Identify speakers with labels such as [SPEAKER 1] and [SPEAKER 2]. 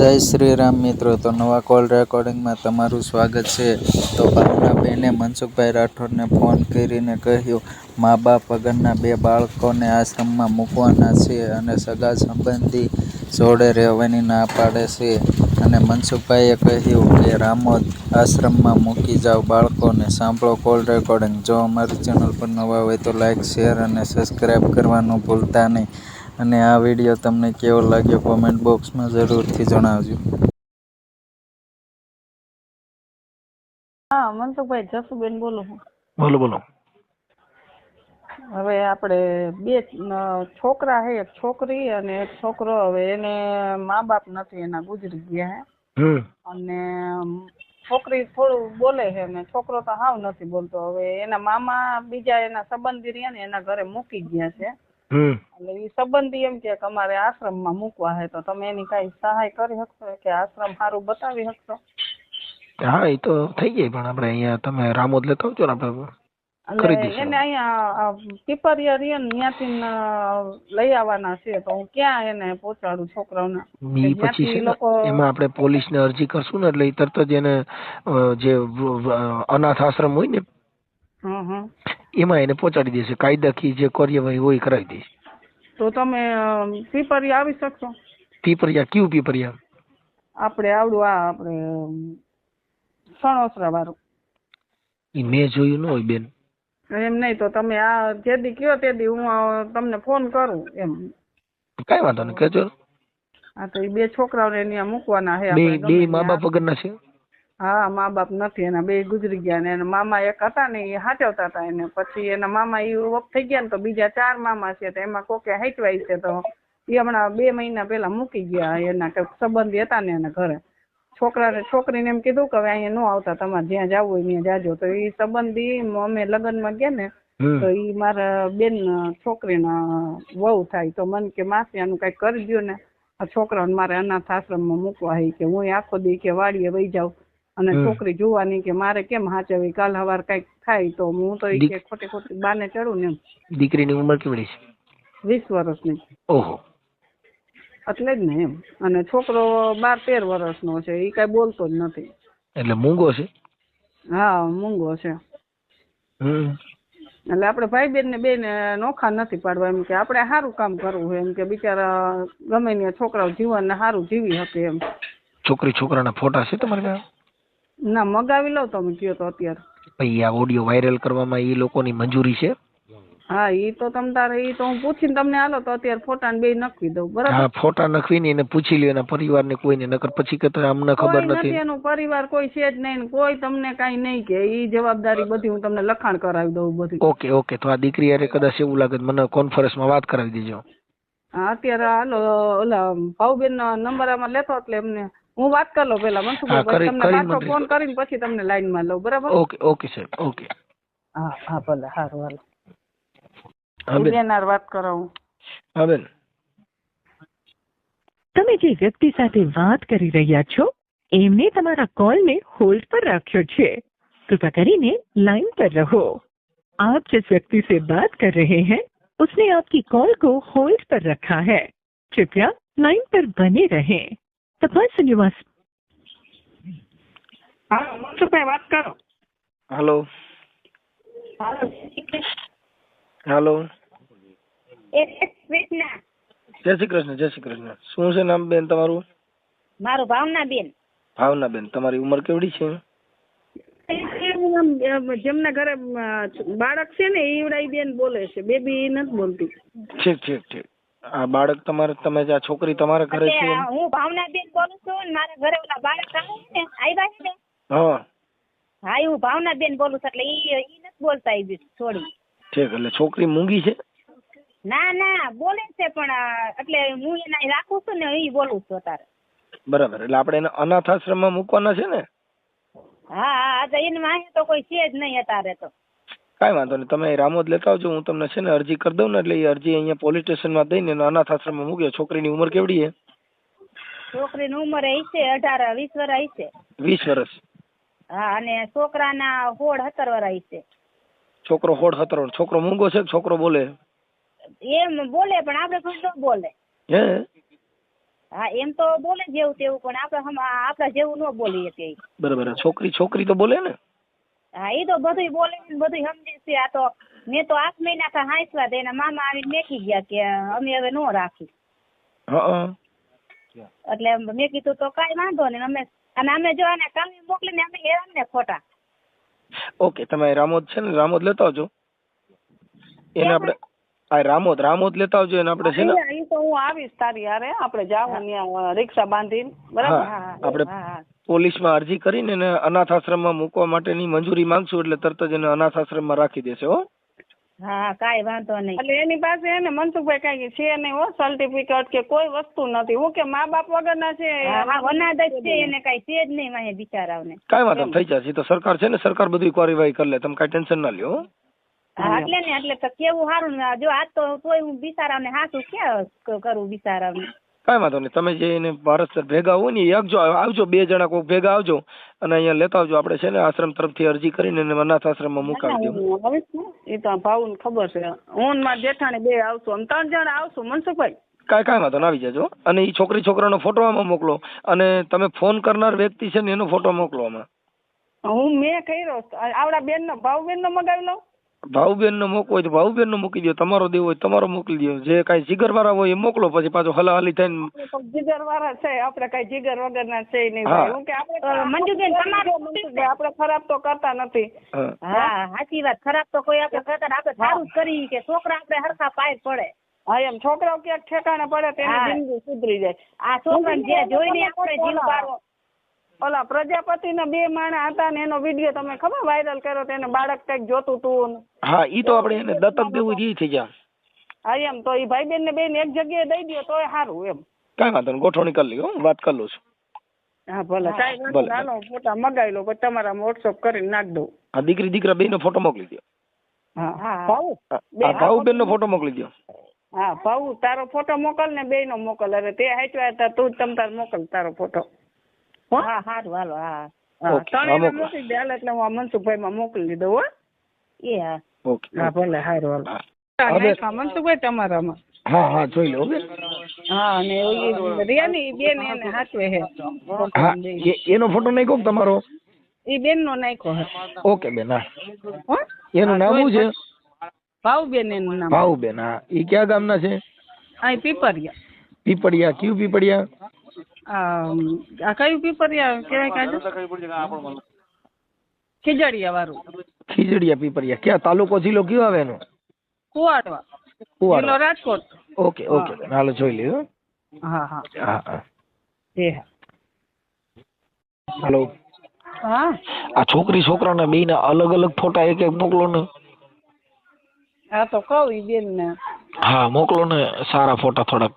[SPEAKER 1] જય શ્રી રામ મિત્રો, તો નવા કોલ રેકોર્ડિંગમાં તમારું સ્વાગત છે. તો ભાવનાબેને મનસુખભાઈ રાઠોડને ફોન કરીને કહ્યું, મા બાપ વગરના બે બાળકોને આશ્રમમાં મૂકવાના છે અને સગા સંબંધી જોડે રહેવાની ના પાડે છે. અને મનસુખભાઈએ કહ્યું કે રામોદ આશ્રમમાં મૂકી જાઓ બાળકોને. સાંભળો કોલ રેકોર્ડિંગ. જો અમારી ચેનલ પર નવા હોય તો લાઇક શેર અને સબસ્ક્રાઈબ કરવાનું ભૂલતા નહીં. અને આ વીડિયો તમને કેવો લાગ્યો કોમેન્ટ બોક્સમાં જરૂરથી જણાવજો.
[SPEAKER 2] હા મનસુખભાઈ જસુબેન બોલું છું
[SPEAKER 3] બોલો બોલો.
[SPEAKER 2] હવે આપણે બે છોકરા છે એક છોકરી અને એક છોકરો. હવે એને મા બાપ નથી એના ગુજરી ગયા હે.
[SPEAKER 3] હમ.
[SPEAKER 2] અને છોકરી થોડું બોલે છે ને છોકરો તો હાવ નથી બોલતો. હવે એના મામા બીજા એના સંબંધી રહ્યા ને એના ઘરે મૂકી ગયા છે. એટલે એ સંબંધી એમ કે અમારે આશ્રમમાં મૂકવા હે તો તમે એની કઈ સહાય કરી શકશો કે આશ્રમ સારું બતાવી શકશો
[SPEAKER 3] હા એ તો થઈ જાય પણ આપણે અહીંયા તમે રામોદ લેતા આવજો ને આપણે.
[SPEAKER 2] એને અહીંયા પીપરિયા રિયન ત્યાંથી લઈ આવવાના છે તો હું ક્યાં એને પહોંચાડું છોકરાઓને? કે
[SPEAKER 3] પછી છે ને એમાં આપણે પોલીસને અરજી કરશું ને એટલે તરત જ એને જે અનાથ આશ્રમ હોય ને એમાં એને પહોંચાડી દેશે કાયદાકીય જે કાર્યવાહી હોય એ કરાવી દઈશ
[SPEAKER 2] તો તમે પીપરિયા આવી શકશો?
[SPEAKER 3] પીપરિયા? કયું પીપરિયા?
[SPEAKER 2] આપણે આવડું આ આપણે સણોસરા વાળું
[SPEAKER 3] ઈ મેં જોયું ન હોય બેન.
[SPEAKER 2] એમ નહીં તો તમે આ જે દી કયો તે દી હું તમને ફોન કરું એમ.
[SPEAKER 3] કઈ વાંધો નહીં કહેજો. ને.
[SPEAKER 2] હા તો એ બે છોકરાઓને ત્યાં મૂકવાના છે
[SPEAKER 3] બે બે મા બાપ વગરના છે?
[SPEAKER 2] હા મા બાપ નથી એના બે ગુજરી ગયા ને એના મામા એક હતા ને એ હાચવતા હતા એને. પછી એના મામા એ ઓફ થઈ ગયા ને તો બીજા ચાર મામા છે તો એમાં કોકે હાચવાય છે તો એ હમણાં બે મહિના પહેલા મૂકી ગયા એના કંઈક સંબંધી હતા ને એના ઘરે. છોકરાને છોકરીને એમ કીધું કે હવે અહીંયા ન આવતા તમારે જ્યાં જવું હોય ત્યાં જાજો. તો એ સંબંધી અમે લગ્નમાં ગયા ને તો એ મારા બેન છોકરીના વહુ થાય તો મને કે માસી આનું કંઈક કરી દ્યો ને. આ છોકરાને મારે અનાથ આશ્રમમાં મૂકવા હે કે હું આખો દી કે વાડીએ વહી જાઉં. અને છોકરી જોવાની કે મારે કેમ હાચવી કાલ હવાર કંઈક થાય તો હું તો ઈ કે ખોટી ખોટી બાને ચડું ને એમ.
[SPEAKER 3] દીકરીની ઉંમર કેવડી છે?
[SPEAKER 2] વીસ વર્ષની.
[SPEAKER 3] ઓહો.
[SPEAKER 2] એટલે જ ને એમ. અને છોકરો બાર તેર વર્ષનો છે એ કઈ બોલતો જ નથી.
[SPEAKER 3] એટલે મૂંગો છે?
[SPEAKER 2] હા મૂંગો છે. એટલે આપણે ભાઈ બેન ને બે ને નોખા નથી પાડવા એમ કે આપણે સારું કામ કરવું એમ કે બિચારા ગમે ત્યાં છોકરાઓ જીવન ને સારું જીવી શકે એમ.
[SPEAKER 3] છોકરી છોકરાના ફોટા છે તમારી પાસે?
[SPEAKER 2] ના મગાવી લઉં તમે કયો તો અત્યારે.
[SPEAKER 3] ભાઈ આ ઓડિયો વાયરલ કરવામાં એ લોકોની મંજૂરી છે?
[SPEAKER 2] હા એ તો તમ તારે એ તો હું પૂછીને તમને હાલો તો અત્યારે ફોટા ને બે નખવી દઉં બરાબર?
[SPEAKER 3] હા ફોટા નખવી એને પૂછી લ્યો એના પરિવાર ને કોઈને નકર પછી કે અમને ખબર
[SPEAKER 2] કોઈ નથી.
[SPEAKER 3] નથી
[SPEAKER 2] એનું પરિવાર કોઈ છે જ નહીં કોઈ તમને કઈ નહીં કે એ જવાબદારી બધી હું તમને લખાણ કરાવી દઉં બધી.
[SPEAKER 3] ઓકે ઓકે તો આ દીકરી અરે કદાચ એવું લાગે મને કોન્ફરન્સમાં વાત કરાવી દેજો.
[SPEAKER 2] હા અત્યારે હાલો ઓલા ભાવબેન નો નંબર આમાં લેતો એટલે એમને હું વાત કરી લઉં પેલા
[SPEAKER 3] હા,
[SPEAKER 2] મનસુખભાઈ પછી
[SPEAKER 3] કરી-
[SPEAKER 2] તમને
[SPEAKER 3] કરી
[SPEAKER 2] પાછો
[SPEAKER 3] મંત્રી.
[SPEAKER 2] ફોન કરીને પછી તમને લાઈનમાં લઉં બરાબર
[SPEAKER 3] ઓકે ઓકે સાહેબ ઓકે
[SPEAKER 2] હા હા ભલે સારું હાલો
[SPEAKER 3] હા બેન
[SPEAKER 2] ઉદયનાર વાત કરાવું
[SPEAKER 3] હા બેન
[SPEAKER 4] તમે જે વ્યક્તિ સાથે વાત કરી રહ્યા છો એમને તમારા કોલને હોલ્ડ પર રાખ્યો છે કૃપા કરીને लाइन पर रहो आप जिस व्यक्ति से बात कर रहे हैं उसने आपकी कॉल को होल्ड पर रखा है कृपया लाइन पर बने रहें The person you must.
[SPEAKER 2] હા મનસુખભાઈ વાત
[SPEAKER 3] હેલો જય શ્રી કૃષ્ણ જય શ્રી કૃષ્ણ. શું છે નામ બેન તમારું?
[SPEAKER 5] મારું ભાવના બેન.
[SPEAKER 3] ભાવના બેન તમારી ઉંમર કેવડી છે?
[SPEAKER 2] જેમના ઘરે બાળક છે ને ઈવડાઈ બેન બોલે છે. બેબી નથી બોલતી.
[SPEAKER 3] ઠીક ઠીક ઠીક. આ બાળક તમારે તમે જે આ છોકરી તમારા ઘરે છે
[SPEAKER 5] હું ભાવના બેન બોલું છું ને મારા ઘરે ઓલા બાળક આવે છે આવ્યા છે ને?
[SPEAKER 3] હા.
[SPEAKER 5] હા હું ભાવના બેન બોલું છું એટલે ઈ ઈ નથી બોલતા એ છોડી.
[SPEAKER 3] ઠીક એટલે છોકરી મૂંગી છે?
[SPEAKER 5] ના ના બોલે છે પણ એટલે હું એને રાખું છું ને ઈ બોલું છું અત્યારે.
[SPEAKER 3] બરાબર એટલે આપણે એને અનાથ આશ્રમમાં મૂકવાના છે ને?
[SPEAKER 5] હા હા હા તો એને માહી તો કોઈ છે જ નહીં અત્યારે તો.
[SPEAKER 3] કાંઈ વાંધો નહીં. તમે રામોદ લેતા આવજો. હું તમને છે ને અરજી કરી દઉં ને એટલે એ અરજી અહીંયા પોલીસ સ્ટેશનમાં દઈને અનાથ આશ્રમમાં મૂક્યો. છોકરીની ઉંમર કેવડી છે?
[SPEAKER 5] છોકરીની ઉંમર હશે અઢાર વીસ વર્ષ હશે
[SPEAKER 3] વીસ વર્ષ
[SPEAKER 5] હા અને છોકરાના સોળ સત્તર વર્ષ હશે
[SPEAKER 3] છોકરો હોડ હતરો છોકરો મૂંગો છે છોકરો બોલે?
[SPEAKER 5] એમ બોલે પણ આપણે કોઈ ન બોલે.
[SPEAKER 3] હે?
[SPEAKER 5] હા એમ તો બોલે જેવું તેવું પણ આપણે આપણા જેવું ન બોલીએ તે
[SPEAKER 3] બરાબર. છોકરી છોકરી તો બોલે ને?
[SPEAKER 5] હા એ તો બધું બોલે ને બધું સમજે છે. આ તો મેં તો આઠ મહિના કા હાંસવા દે એના મામા આવીને મેકી ગયા કે અમે હવે નો રાખી. એટલે મેં કીધું તો કઈ વાંધો નહીં અમે અને અમે જો આને કાલે મોકલીને અમે હેરાન ને ખોટા.
[SPEAKER 3] ઓકે તમે રામોદ છે ને રામોદ લેતા આવજો. એને આપણે આ રામોદ રામોદ લેતા આવજો એને આપણે છે ને
[SPEAKER 2] એ તો હું આવીશ તારી હારે. આપણે જાવું ત્યાં રિક્ષા બાંધીને. બરાબર?
[SPEAKER 3] હા
[SPEAKER 5] હા.
[SPEAKER 3] આપણે
[SPEAKER 5] હા હા.
[SPEAKER 3] પોલીસમાં અરજી કરીને એને અનાથ આશ્રમમાં મૂકવા માટેની મંજૂરી માંગશું એટલે તરત જ એને અનાથ આશ્રમમાં રાખી દેશે હો.
[SPEAKER 5] હા કાંઈ વાંધો નહીં.
[SPEAKER 2] એટલે એની પાસે એને મનસુખભાઈ કઈ છે નહીં હો સર્ટિફિકેટ કે કોઈ વસ્તુ નથી. હું કે મા બાપ વગરના છે
[SPEAKER 5] હા જ છે એને કાંઈ છે જ નહીં વાંહે બિચારાઓને.
[SPEAKER 3] કાંઈ વાંધો થઈ જશે. તો સરકાર છે ને સરકાર બધી કાર્યવાહી કરી લે. તમે કાંઈ ટેન્શન ના લ્યો
[SPEAKER 5] એટલે ને એટલે કેવું સારું ને જો આજ તો તોય હું બિચારાઓને હાસું ક્યાં ક- કરું બિચારાઓને?
[SPEAKER 3] કાંઈ વાંધો નહીં. તમે જે એને ભારત ભેગા હોય ને એ આવજો. આવજો બે જણા કોઈક ભેગા આવજો અને અહીંયા લેતા આવજો. આપણે છે ને આશ્રમ તરફથી અરજી કરીને એને અનાથ આશ્રમમાં મુકાવી દઉં
[SPEAKER 2] એ તો ભાઉને ખબર છે. હું ને મારા જેઠાણી બે આવશું. અમે ત્રણ જણા આવશું મનસુખભાઈ.
[SPEAKER 3] કાંઈ કાંઈ વાંધો ના આવી જજો. અને એ છોકરી છોકરાનો ફોટો આમાં મોકલો. અને તમે ફોન કરનાર વ્યક્તિ છે ને એનો ફોટો મોકલો આમાં.
[SPEAKER 2] હું મેં કર્યો. આવડા બેન નો ભાવ બેન નો મગાવી લઉં?
[SPEAKER 3] ભાઉબેન નો મોકવો હોય તો ભાઉબેન નો મૂકી દો તમારો દેવો હોય તમારો મોકલી દો જે કાંઈ જીગર વાળા હોય એ મોકલો પછી પાછો હલાહલી થઈને
[SPEAKER 2] જીગર વાળા છે. આપણે કઈ જીગર વગરના છે નહીં
[SPEAKER 3] હું.
[SPEAKER 2] કે આપણે
[SPEAKER 5] મંજુબેન તમારે
[SPEAKER 2] આપણે ખરાબ તો કરતા નથી.
[SPEAKER 3] હા.
[SPEAKER 5] સાચી વાત. ખરાબ તો કોઈ આપણે કરતા ને આપણે સારું જ કરી કે છોકરા આપણે હરખા પાય પડે.
[SPEAKER 2] હા એમ. છોકરાઓ ક્યાંક ઠેકાણે પડે તેની જિંદગી સુધરી જાય.
[SPEAKER 5] આ છોકરાને જે જોઈને આપણે જીવ પાડવો
[SPEAKER 2] ઓલા પ્રજાપતિના બે માણસ હતા ને એનો વીડિયો તમે ખબર વાયરલ કર્યો તો એને બાળક કંઈક જોતું તું
[SPEAKER 3] હા ઈ તો આપણે એને દત્તક દેવું ઈ થઈ જાય.
[SPEAKER 2] હા એમ તો ઈ ભાઈ બેન ને બેન એક જગ્યાએ દઈ દો તોય સારું એમ.
[SPEAKER 3] કાંઈ વાંધો નહીં ગોઠવણી કરી લઈએ હું વાત કરી લઉં છું.
[SPEAKER 2] હા ભલે. કાંઈ
[SPEAKER 3] ભલે.
[SPEAKER 2] વાંધો ફોટા મગાવી લો પછી તમારા વોટ્સઅપ કરીને નાખ દઉં.
[SPEAKER 3] હા દીકરી દીકરા બેયનો ફોટો મોકલી દો
[SPEAKER 2] હા
[SPEAKER 5] હા.
[SPEAKER 2] ભાઉ?
[SPEAKER 3] બેન નો ફોટો મોકલી દો
[SPEAKER 2] હા ભાઉ તારો ફોટો મોકલ ને બે નો મોકલ. અરે તે હાચવા હતા તું જ તમ તાર મોકલ તારો ફોટો હો?
[SPEAKER 5] હા સારું હાલો હા
[SPEAKER 2] હા.
[SPEAKER 3] ઓકે, હા,
[SPEAKER 2] ત્રણેયને
[SPEAKER 3] મોકલો.
[SPEAKER 2] મોકલી દે હાલ એટલે હું મનસુખભાઈ માં મોકલી દઉં હો.
[SPEAKER 5] એ હા.
[SPEAKER 2] હા ભલે હારું
[SPEAKER 3] હા.
[SPEAKER 2] હાલ
[SPEAKER 3] હવે-
[SPEAKER 2] નાખ્યા મનસુખભાઈ તમારામાં.
[SPEAKER 3] હા હા જોઈ લો
[SPEAKER 2] હા અને રિયાની બેન એને હાચવે હે.
[SPEAKER 3] એનો ફોટો નાખ્યો કે તમારો?
[SPEAKER 2] એ બેન નો નાખ્યો હે.
[SPEAKER 3] ઓકે બેન હા.
[SPEAKER 2] હો?
[SPEAKER 3] એનું નામ શું છે?
[SPEAKER 2] ભાવ બેન એનું નામ.
[SPEAKER 3] ભાઉબેન હા. એ કયા ગામના છે?
[SPEAKER 2] અહીં પીપરિયા
[SPEAKER 3] પીપળિયા કયું પીપળિયા?
[SPEAKER 2] આ કયું પીપરિયા કહેવાય કાજુ ખીજડીયા વાળું
[SPEAKER 3] ખીજડીયા પીપરિયા ક્યાં? તાલુકો જિલ્લો કયો આવે એનો?
[SPEAKER 2] કુવાડવા. જિલ્લો રાજકોટ.
[SPEAKER 3] Okay okay. હાલો જોઈ લ્યો.
[SPEAKER 2] હા હા.
[SPEAKER 3] હા હા.
[SPEAKER 2] એ. હા
[SPEAKER 3] હાલો.
[SPEAKER 2] હા.
[SPEAKER 3] આ છોકરી છોકરાના બેયના અલગ અલગ ફોટા એક એક મોકલો ને.
[SPEAKER 2] આ તો કહું ઈ બેન ને
[SPEAKER 3] હા મોકલો ને સારા ફોટા થોડાક.